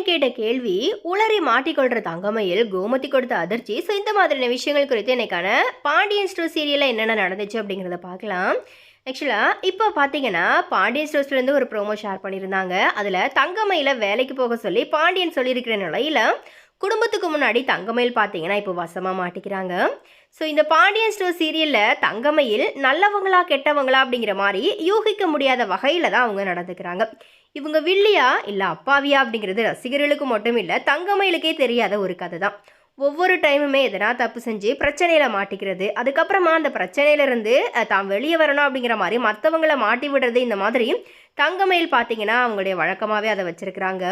பாண்டியன் கேட்ட கேள்வி உளறி மாட்டிக்கொள்ற தங்கமையில் கோமதி கொடுத்த அதிர்ச்சி. ஸோ இந்த மாதிரியான விஷயங்கள் குறித்து இன்னைக்கான பாண்டியன் ஸ்டோர் சீரியலில் என்னென்ன நடந்துச்சு அப்படிங்கிறத பார்க்கலாம். ஆக்சுவலாக இப்போ பார்த்தீங்கன்னா பாண்டியன் ஸ்டோர்ஸ்லேருந்து ஒரு ப்ரோமோ ஷேர் பண்ணியிருந்தாங்க. அதில் தங்கமையில் வேலைக்கு போக சொல்லி பாண்டியன் சொல்லியிருக்கிற நிலையில் குடும்பத்துக்கு முன்னாடி தங்கமயில் பார்த்தீங்கன்னா இப்போ வசமாக மாட்டிக்கிறாங்க. ஸோ இந்த பாண்டியன் ஸ்டோர் சீரியலில் தங்கமயில் நல்லவங்களா கெட்டவங்களா அப்படிங்கிற மாதிரி யூகிக்க முடியாத வகையில் தான் அவங்க நடந்துக்கிறாங்க. இவங்க வில்லியா? இல்லை அப்பாவியா அப்படிங்கிறது ரசிகர்களுக்கு மட்டும் இல்லை தங்கமயிலுக்கே தெரியாத ஒரு கதை தான் ஒவ்வொரு டைமுமே எதனா தப்பு செஞ்சு பிரச்சனையில் மாட்டிக்கிறது அதுக்கப்புறமா அந்த பிரச்சனையிலேருந்து தான் தாம் வெளியே வரணும் அப்படிங்கிற மாதிரி மற்றவங்கள மாட்டி விடுறது இந்த மாதிரி தங்கமயில் பார்த்தீங்கன்னா அவங்களுடைய வழக்கமாகவே அதை வச்சுருக்கிறாங்க.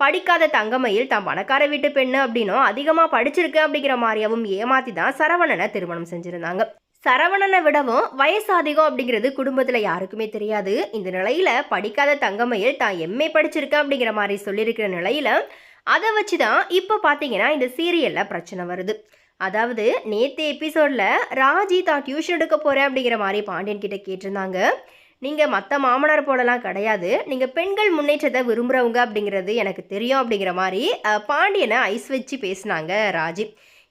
படிக்காத தங்கமயில் தான் பணக்கார வீட்டு பெண்ணு அப்படின்னும் அதிகமாக படிச்சிருக்கு அப்படிங்கிற மாதிரியாவும் ஏமாற்றி தான் சரவணனை திருமணம் செஞ்சுருந்தாங்க. சரவணனை விடவும் வயசு அதிகம் அப்படிங்கிறது குடும்பத்தில் யாருக்குமே தெரியாது. இந்த நிலையில் படிக்காத தங்கமயில் தான் எம்ஏ படிச்சிருக்க அப்படிங்கிற மாதிரி சொல்லியிருக்கிற நிலையில் அதை வச்சு தான் இப்போ பார்த்தீங்கன்னா இந்த சீரியலில் பிரச்சனை வருது. அதாவது நேற்று எபிசோடில் ராஜி தான் டியூஷன் எடுக்க போகிறேன் அப்படிங்கிற மாதிரி பாண்டியன் கிட்ட கேட்டிருந்தாங்க. நீங்கள் மற்ற மாமனார் போலலாம் கிடையாது. நீங்கள் பெண்கள் முன்னேற்றத்தை விரும்புகிறவங்க அப்படிங்கிறது எனக்கு தெரியும் அப்படிங்கிற மாதிரி பாண்டியனை ஐஸ் வச்சு பேசினாங்க ராஜி.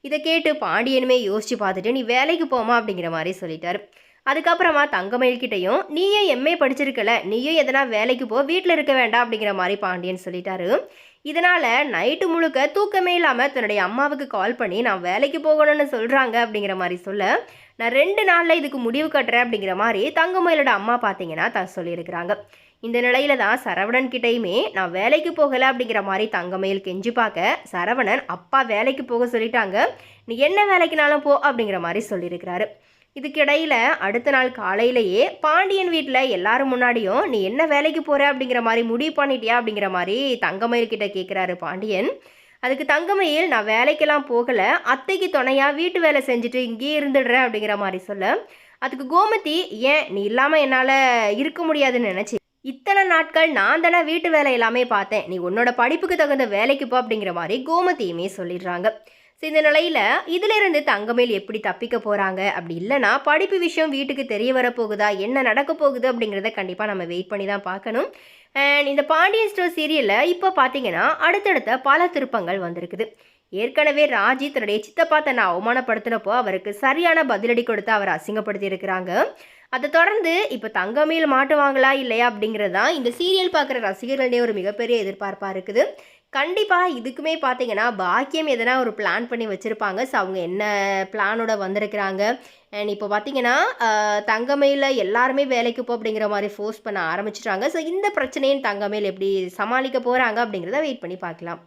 இதை கேட்டு பாண்டியனுமே யோசிச்சு பார்த்துட்டு நீ வேலைக்கு போமா அப்படிங்கிற மாதிரி சொல்லிட்டாரு. அதுக்கப்புறமா தங்கமயில்கிட்டையும் நீயும் எம்ஏ படிச்சிருக்கல நீயும் எதனா வேலைக்கு போ வீட்டில் இருக்க வேண்டாம் அப்படிங்கிற மாதிரி பாண்டியன் சொல்லிட்டாரு. இதனால நைட்டு முழுக்க தூக்கமே இல்லாமல் தன்னுடைய அம்மாவுக்கு கால் பண்ணி நான் வேலைக்கு போகணும்னு சொல்கிறாங்க அப்படிங்கிற மாதிரி சொல்ல நான் ரெண்டு நாளில் இதுக்கு முடிவு கட்டுறேன் அப்படிங்கிற மாதிரி தங்கமயிலோட அம்மா பார்த்தீங்கன்னா தான் சொல்லியிருக்கிறாங்க. இந்த நிலையில தான் சரவணன் கிட்டையுமே நான் வேலைக்கு போகலை அப்படிங்கிற மாதிரி தங்கமயில் கெஞ்சி பார்க்க சரவணன் அப்பா வேலைக்கு போக சொல்லிட்டாங்க. நீ என்ன வேலைக்குனாலும் போ அப்படிங்கிற மாதிரி சொல்லியிருக்கிறாரு. இதுக்கிடையில அடுத்த நாள் காலையிலேயே பாண்டியன் வீட்டில் எல்லாரும் முன்னாடியும் நீ என்ன வேலைக்கு போற அப்படிங்கிற மாதிரி முடிவு பண்ணிட்டியா அப்படிங்கிற மாதிரி தங்கமயில் கிட்ட கேட்குறாரு பாண்டியன். அதுக்கு தங்கமயில் நான் வேலைக்கெல்லாம் போகல. அத்தைக்கு துணையா வீட்டு வேலை செஞ்சுட்டு இங்கேயே இருந்துடுறேன் அப்படிங்கிற மாதிரி சொல்ல அதுக்கு கோமதி ஏன் நீ இல்லாமல் என்னால் இருக்க முடியாதுன்னு நினச்சி இத்தனை நாட்கள் நான் தானே வீட்டு வேலை எல்லாமே பார்த்தேன். நீ உன்னோட படிப்புக்கு தகுந்த வேலைக்கு போ அப்படிங்கிற மாதிரி கோமதியுமே சொல்லிடுறாங்க. ஸோ இந்த நிலையில் இதிலிருந்து தங்கமேல் எப்படி தப்பிக்க போகிறாங்க அப்படி இல்லைன்னா படிப்பு விஷயம் வீட்டுக்கு தெரிய வரப்போகுதா? என்ன நடக்க போகுது அப்படிங்கிறத கண்டிப்பாக நம்ம வெயிட் பண்ணி தான் பார்க்கணும். அண்ட் இந்த பாண்டியன் ஸ்டோர் சீரியலில் இப்போ பார்த்தீங்கன்னா அடுத்தடுத்த பல திருப்பங்கள் வந்திருக்குது. ஏற்கனவே ராஜி தன்னுடைய சித்தப்பா தன்னை அவமானப்படுத்தினப்போ அவருக்கு சரியான பதிலடி கொடுத்து அவர் அசிங்கப்படுத்தி இருக்கிறாங்க அதை தொடர்ந்து இப்போ தங்கமேல் மாட்டுவாங்களா இல்லையா அப்படிங்கிறது தான் இந்த சீரியல் பார்க்குற ரசிகர்களுடைய ஒரு மிகப்பெரிய எதிர்பார்ப்பாக இருக்குது. கண்டிப்பாக இதுக்குமே பார்த்தீங்கன்னா பாக்கியம் எதனா ஒரு பிளான் பண்ணி வச்சுருப்பாங்க. ஸோ அவங்க என்ன பிளானோட வந்திருக்கிறாங்க? அண்ட் இப்போ பார்த்தீங்கன்னா தங்கமையில் தங்கமேல எல்லாருமே வேலைக்கு போ அப்படிங்கிற மாதிரி ஃபோர்ஸ் பண்ண ஆரம்பிச்சிட்டாங்க. ஸோ இந்த பிரச்சனையும் தங்கமேல் எப்படி சமாளிக்க போகிறாங்க அப்படிங்கிறத வெயிட் பண்ணி பார்க்கலாம்.